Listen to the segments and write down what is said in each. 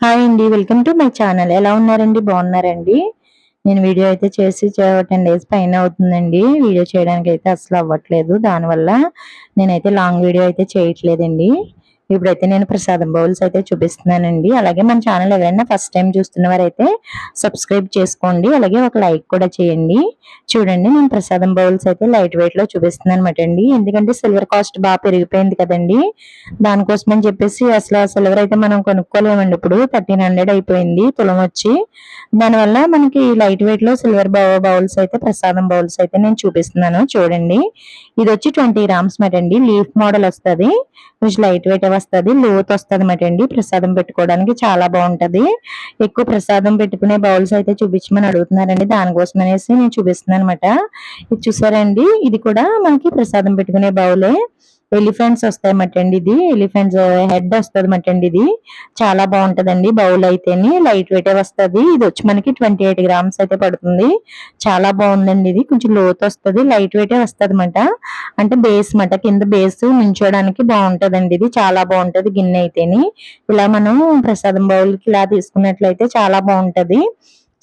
Hi అండి. Welcome to my channel. ఎలా ఉన్నారండి? బాగున్నారండి? నేను వీడియో అయితే చేసి టెన్ డేస్ పైన అవుతుందండి. వీడియో చేయడానికి అయితే అసలు అవ్వట్లేదు. దానివల్ల నేనైతే లాంగ్ వీడియో అయితే చేయట్లేదండి. ఇప్పుడైతే నేను ప్రసాదం బౌల్స్ అయితే చూపిస్తున్నానండి. అలాగే మన ఛానల్ ఎవరైనా ఫస్ట్ టైం చూస్తున్న వారైతే సబ్స్క్రైబ్ చేసుకోండి. అలాగే ఒక లైక్ కూడా చేయండి. చూడండి నేను ప్రసాదం బౌల్స్ అయితే లైట్ వెయిట్లో చూపిస్తున్నాను అనమాట అండి. ఎందుకంటే సిల్వర్ కాస్ట్ బాగా పెరిగిపోయింది కదండి. దానికోసం అని చెప్పేసి అసలు సిల్వర్ అయితే మనం కొనుక్కోలేమండి. ఇప్పుడు థర్టీన్ హండ్రెడ్ అయిపోయింది తులం వచ్చి. దానివల్ల మనకి లైట్ వెయిట్లో సిల్వర్ బౌల్స్ అయితే ప్రసాదం బౌల్స్ అయితే నేను చూపిస్తున్నాను. చూడండి. ఇది వచ్చి ట్వంటీ గ్రామ్స్ మాట అండి. లీఫ్ మోడల్ వస్తుంది. కొంచెం లైట్ వెయిట్ వస్తుంది లోత్ వస్తుంది అనమాట అండి ప్రసాదం పెట్టుకోవడానికి చాలా బాగుంటది. ఎక్కువ ప్రసాదం పెట్టుకునే బౌల్స్ అయితే చూపించమని అడుగుతున్నారండి. దానికోసం అనేసి నేను చూపిస్తున్నాను అనమాట ఇది చూసారండి ఇది కూడా మనకి ప్రసాదం పెట్టుకునే బౌలే. ఎలిఫెంట్స్ వస్తాయి మటండి ఇది. ఎలిఫెంట్స్ హెడ్ వస్తుంది మటండి ఇది. చాలా బాగుంటదండి బౌల్ అయితేని. లైట్ వెయిట్ వస్తుంది. ఇది వచ్చి మనకి ట్వంటీ ఎయిట్ గ్రామ్స్ అయితే పడుతుంది. చాలా బాగుందండి ఇది. కొంచెం లోత్ వస్తుంది. లైట్ వెయిట్ వస్తుంది అనమాట అంటే బేస్ మాట. కింద బేస్ నుంచోడానికి బాగుంటదండి ఇది. చాలా బాగుంటది గిన్నె అయితేని. ఇలా మనం ప్రసాదం బౌల్కి ఇలా తీసుకున్నట్లయితే చాలా బాగుంటది.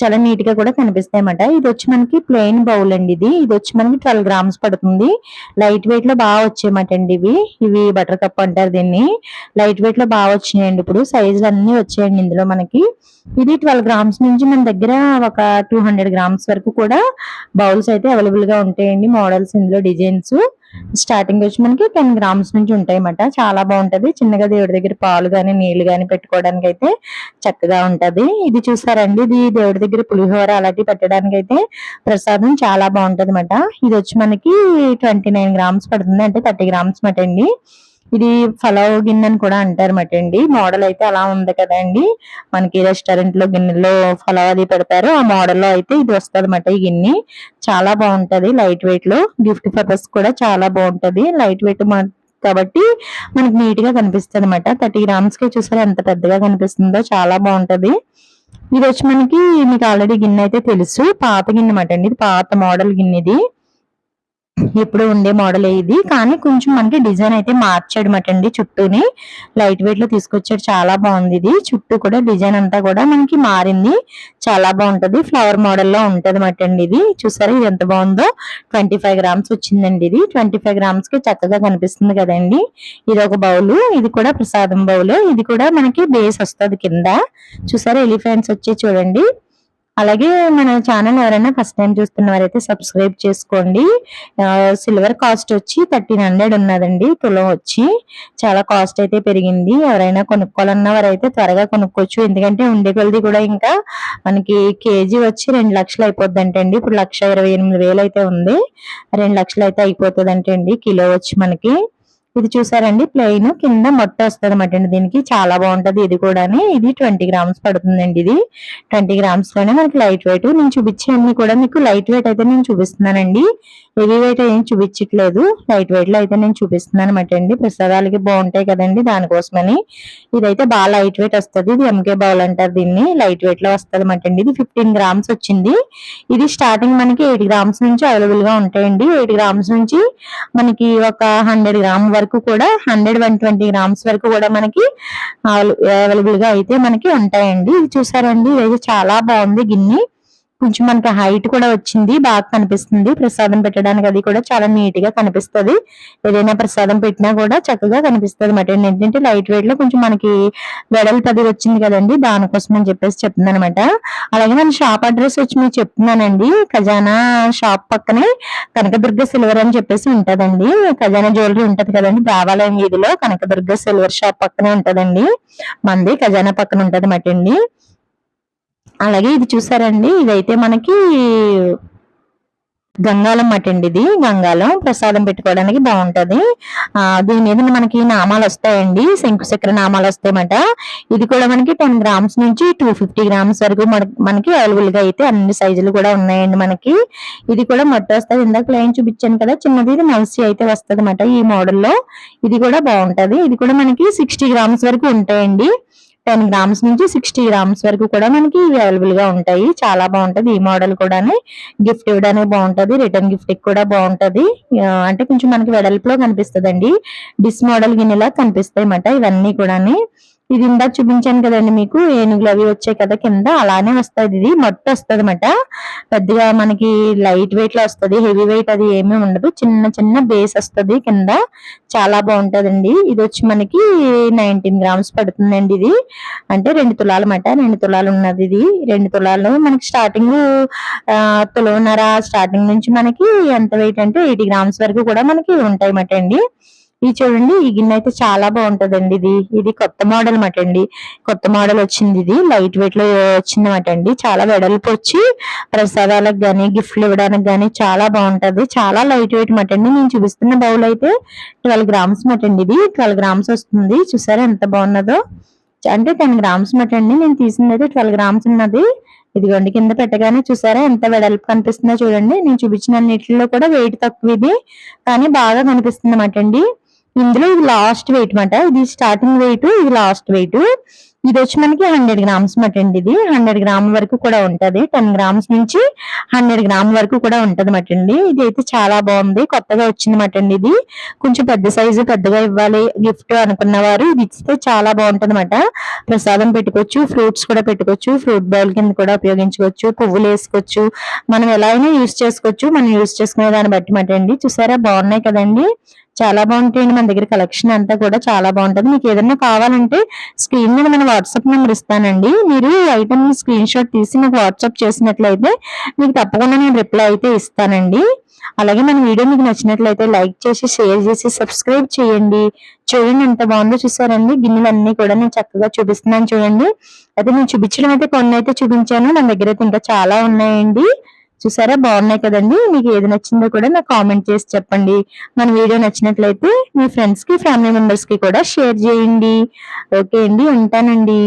చాలా నీట్గా కూడా కనిపిస్తాయి అన్నమాట ఇది వచ్చి మనకి ప్లెయిన్ బౌల్ అండి ఇది. ఇది వచ్చి మనకి ట్వెల్వ్ గ్రామ్స్ పడుతుంది. లైట్ వెయిట్లో బాగా వచ్చాయన్నమాట అండి ఇవి. ఇవి బటర్ కప్ అంటారు దీన్ని. లైట్ వెయిట్లో బాగా వచ్చినాయండి ఇప్పుడు. సైజులు అన్ని వచ్చాయండి ఇందులో మనకి. ఇది ట్వెల్వ్ గ్రామ్స్ నుంచి మన దగ్గర ఒక టూ హండ్రెడ్ గ్రామ్స్ వరకు కూడా బౌల్స్ అయితే అవైలబుల్గా ఉంటాయండి. మోడల్స్ ఇందులో డిజైన్స్ స్టార్టింగ్ వచ్చి మనకి టెన్ గ్రామ్స్ నుంచి ఉంటాయన్నమాట. చాలా బాగుంటది. చిన్నగా దేవుడి దగ్గర పాలు కానీ నీళ్ళు కానీ పెట్టుకోవడానికి అయితే చక్కగా ఉంటది. ఇది చూసారండి. ఇది దేవుడి దగ్గర పులిహోర అలాంటివి పెట్టడానికి అయితే ప్రసాదం చాలా బాగుంటది ఇది వచ్చి మనకి ట్వంటీ నైన్ గ్రామ్స్ పడుతుంది. అంటే థర్టీ గ్రామ్స్ మాట అండి ఇది ఫలావ్ గిన్నె అని కూడా అంటారన్నమాట అండి మోడల్ అయితే అలా ఉంది కదండి. మనకి రెస్టారెంట్లో గిన్నెలో ఫలావ్ అది పెడతారు. ఆ మోడల్లో అయితే ఇది వస్తుంది ఈ గిన్నె. చాలా బాగుంటది. లైట్ వెయిట్లో గిఫ్ట్ పర్పస్ కూడా చాలా బాగుంటది. లైట్ వెయిట్ కాబట్టి మనకి నీట్గా కనిపిస్తుంది అనమాట థర్టీ గ్రామ్స్కి చూసారా ఎంత పెద్దగా కనిపిస్తుందో. చాలా బాగుంటది. ఇది వచ్చి మనకి మీకు ఆల్రెడీ గిన్నె అయితే తెలుసు. పాత గిన్నె అనమాట అండి ఇది పాత మోడల్ గిన్నె ఇది. ఇప్పుడు ఉండే మోడల్ ఇది. కానీ కొంచెం మనకి డిజైన్ అయితే మార్చాడు మటండి చుట్టూని. లైట్ వెయిట్లో తీసుకొచ్చాడు. చాలా బాగుంది ఇది. చుట్టూ కూడా డిజైన్ అంతా కూడా మనకి మారింది. చాలా బాగుంటది. ఫ్లవర్ మోడల్లో ఉంటది అండి ఇది. చూసారా? ఇది ఎంత బాగుందో. ట్వంటీ ఫైవ్ గ్రామ్స్ వచ్చిందండి ఇది. ట్వంటీ ఫైవ్ గ్రామ్స్కి చక్కగా కనిపిస్తుంది కదండి. ఇది ఒక బౌల్. ఇది కూడా ప్రసాదం బౌల్. ఇది కూడా మనకి బేస్ వస్తుంది కింద. చూసారా? ఎలిఫెంట్స్ వచ్చి చూడండి. అలాగే మన ఛానల్ ఎవరైనా ఫస్ట్ టైం చూస్తున్న వారైతే సబ్స్క్రైబ్ చేసుకోండి సిల్వర్ కాస్ట్ వచ్చి థర్టీన్ హండ్రెడ్ ఉన్నదండి తులం వచ్చి. చాలా కాస్ట్ అయితే పెరిగింది. ఎవరైనా కొనుక్కోవాలన్న వారైతే త్వరగా కొనుక్కోవచ్చు. ఎందుకంటే ఉండే కొలది కూడా ఇంకా మనకి కేజీ వచ్చి రెండు లక్షలు అయిపోద్ది అంటండి ఇప్పుడు లక్ష ఇరవై ఎనిమిది వేలు అయితే ఉంది. రెండు లక్షలు అయితే అయిపోతుంది అండి కిలో వచ్చి మనకి. ఇది చూసారండి ప్లెయిన్ కింద మొట్ట వస్తుంది అనమాట అండి దీనికి. చాలా బాగుంటది ఇది కూడానే. ఇది ట్వంటీ గ్రామ్స్ పడుతుందండి ఇది. ట్వంటీ గ్రామ్స్లోనే మనకి లైట్ వెయిట్ నేను చూపించే అన్ని కూడా మీకు లైట్ వెయిట్ అయితే నేను చూపిస్తున్నానండి. హెవీ వెయిట్ ఏం చూపించట్లేదు. లైట్ వెయిట్లో అయితే నేను చూపిస్తున్నాను అనమాట అండి. ప్రసాదాలకి బాగుంటాయి కదండి దానికోసమని. ఇదైతే బాగా లైట్ వెయిట్ వస్తుంది. ఇది ఎంకే బౌల్ అంటారు దీన్ని. లైట్ వెయిట్లో వస్తుంది అనమాట అండి. ఇది ఫిఫ్టీన్ గ్రామ్స్ వచ్చింది. ఇది స్టార్టింగ్ మనకి ఎయిట్ గ్రామ్స్ నుంచి అవైలబుల్గా ఉంటాయండి. ఎయిట్ గ్రామ్స్ నుంచి మనకి ఒక హండ్రెడ్ గ్రామ్ వరకు కూడా హండ్రెడ్ వన్ ట్వంటీ గ్రామ్స్ వరకు కూడా మనకి అవైలబుల్గా అయితే మనకి ఉంటాయండి. ఇది చూసారండి ఇది చాలా బాగుంది గిన్నె. కొంచెం మనకి హైట్ కూడా వచ్చింది బాగా కనిపిస్తుంది. ప్రసాదం పెట్టడానికి అది కూడా చాలా నీట్గా కనిపిస్తుంది. ఏదైనా ప్రసాదం పెట్టినా కూడా చక్కగా కనిపిస్తుంది అనమాట ఏంటంటే లైట్ వెయిట్లో కొంచెం మనకి వెడల్ పది వచ్చింది కదండి దానికోసం అని చెప్పేసి చెప్తుంది అనమాట అలాగే మన షాప్ అడ్రస్ వచ్చి మీకు చెప్తున్నానండి. ఖజానా షాప్ పక్కనే కనకదుర్గ సిల్వర్ అని చెప్పేసి ఉంటదండి. ఖజానా జ్యువెలరీ ఉంటది కదండి దేవాలయం వీధిలో కనకదుర్గ సిల్వర్ షాప్ పక్కనే ఉంటదండి. మంది ఖజానా పక్కన ఉంటది మటండి అండి. అలాగే ఇది చూసారండి. ఇదైతే మనకి గంగాలం మటండి ఇది. గంగాలం ప్రసాదం పెట్టుకోవడానికి బాగుంటది. ఆ దీని మీద మనకి నామాలు వస్తాయండి. శంకు చక్ర నామాలు వస్తాయన్నమాట. ఇది కూడా మనకి టెన్ గ్రామ్స్ నుంచి టూ ఫిఫ్టీ గ్రామ్స్ వరకు మనకి అవైలబుల్గా అయితే అన్ని సైజులు కూడా ఉన్నాయండి మనకి. ఇది కూడా మట్టి వస్తుంది. ఇందాక లైన్ చూపించాను కదా చిన్నది ఇది నల్సి అయితే వస్తుంది ఈ మోడల్లో. ఇది కూడా బాగుంటది. ఇది కూడా మనకి సిక్స్టీ గ్రామ్స్ వరకు ఉంటాయండి. టెన్ గ్రామ్స్ నుంచి సిక్స్టీ గ్రామ్స్ వరకు కూడా మనకి అవైలబుల్గా ఉంటాయి. చాలా బాగుంటది. ఈ మోడల్ కూడా గిఫ్ట్ ఇవ్వడానికి బాగుంటది. రిటర్న్ గిఫ్ట్ కూడా బాగుంటది. అంటే కొంచెం మనకి వెడల్పులో కనిపిస్తుంది అండి డిస్ మోడల్ గిన్నెలా కనిపిస్తాయి అన్నమాట ఇవన్నీ కూడా ఇది ఇందాక చూపించాను కదండి మీకు. ఏనుగులు అవి వచ్చాయి కదా కింద. అలానే వస్తుంది ఇది. మొట్ట వస్తుంది అనమాట పెద్దగా మనకి లైట్ వెయిట్లో వస్తుంది. హెవీ వెయిట్ అది ఏమీ ఉండదు. చిన్న చిన్న బేస్ వస్తుంది కింద. చాలా బాగుంటదండి. ఇది వచ్చి మనకి నైన్టీన్ గ్రామ్స్ పడుతుందండి ఇది. అంటే రెండు తులాలు మాట రెండు తులాలు ఉన్నది ఇది. రెండు తులాలు మనకి స్టార్టింగ్ తులన్నర స్టార్టింగ్ నుంచి మనకి ఎంత వెయిట్ అంటే ఎయిటీ గ్రామ్స్ వరకు కూడా మనకి ఉంటాయి అన్నమాట అండి. ఇది చూడండి ఈ గిన్నె అయితే చాలా బాగుంటదండి ఇది. ఇది కొత్త మోడల్ మాట అండి. కొత్త మోడల్ వచ్చింది ఇది. లైట్ వెయిట్లో వచ్చిందన్నమాట అండి. చాలా వెడల్పు వచ్చి ప్రసాదాలకు గానీ గిఫ్ట్లు ఇవ్వడానికి గానీ చాలా బాగుంటది. చాలా లైట్ వెయిట్ మాట అండి. నేను చూపిస్తున్న బౌల్ అయితే ట్వెల్వ్ గ్రామ్స్ మాట అండి ఇది. ట్వెల్వ్ గ్రామ్స్ వస్తుంది. చూసారా ఎంత బాగున్నదో? అంటే టెన్ గ్రామ్స్ మాట అండి. నేను తీసింది అయితే ట్వెల్వ్ గ్రామ్స్ ఉన్నది. ఇదిగోండి కింద పెట్టగానే చూసారా ఎంత వెడల్పు కనిపిస్తుందో చూడండి. నేను చూపించిన అన్నిటిలో కూడా వెయిట్ తక్కువ ఇది. కానీ బాగా కనిపిస్తుంది అన్నమాట అండి. ఇందులో ఇది లాస్ట్ వెయిట్ మాట. ఇది స్టార్టింగ్ వెయిట్ ఇది లాస్ట్ వెయిట్ ఇది వచ్చి మనకి హండ్రెడ్ గ్రామ్స్ మాట అండి ఇది. హండ్రెడ్ గ్రామ్ వరకు కూడా ఉంటది. టెన్ గ్రామ్స్ నుంచి హండ్రెడ్ గ్రామ్ వరకు కూడా ఉంటది మటండి ఇది అయితే చాలా బాగుంది. కొత్తగా వచ్చింది మాట అండి ఇది. కొంచెం పెద్ద సైజు పెద్దగా ఇవ్వాలి గిఫ్ట్ అనుకున్న వారు ఇది ఇస్తే చాలా బాగుంటది అనమాట ప్రసాదం పెట్టుకోవచ్చు ఫ్రూట్స్ కూడా పెట్టుకోవచ్చు ఫ్రూట్ బౌల్ కింద కూడా ఉపయోగించుకోవచ్చు పువ్వులు వేసుకోవచ్చు. మనం ఎలా అయినా యూస్ చేసుకోవచ్చు. మనం యూస్ చేసుకునే దాన్ని బట్టి మాట అండి. చూసారా? బాగున్నాయి కదండి. చాలా బాగుంటాయండి మన దగ్గర కలెక్షన్ అంతా కూడా చాలా బాగుంటుంది. మీకు ఏదైనా కావాలంటే స్క్రీన్ మీద మన వాట్సాప్ నెంబర్ ఇస్తానండి. మీరు ఐటమ్ స్క్రీన్ షాట్ తీసి నాకు వాట్సాప్ చేసినట్లయితే మీకు తప్పకుండా నేను రిప్లై అయితే ఇస్తానండి. అలాగే మన వీడియో మీకు నచ్చినట్లయితే లైక్ చేసి షేర్ చేసి సబ్స్క్రైబ్ చేయండి. చూడండి ఎంత బాగుందో చూసారండి. గిన్నెలన్నీ కూడా నేను చక్కగా చూపిస్తున్నాను చూడండి. అయితే నేను చూపించడం అయితే కొన్ని అయితే చూపించాను. నా దగ్గర అయితే ఇంకా చాలా ఉన్నాయండి. చూసారా? బాగున్నాయి కదండి. మీకు ఏది నచ్చిందో కూడా నాకు కామెంట్ చేసి చెప్పండి. మన వీడియో నచ్చినట్లయితే మీ ఫ్రెండ్స్కి ఫ్యామిలీ మెంబర్స్కి కూడా షేర్ చేయండి. ఓకే అండి. ఉంటానండి.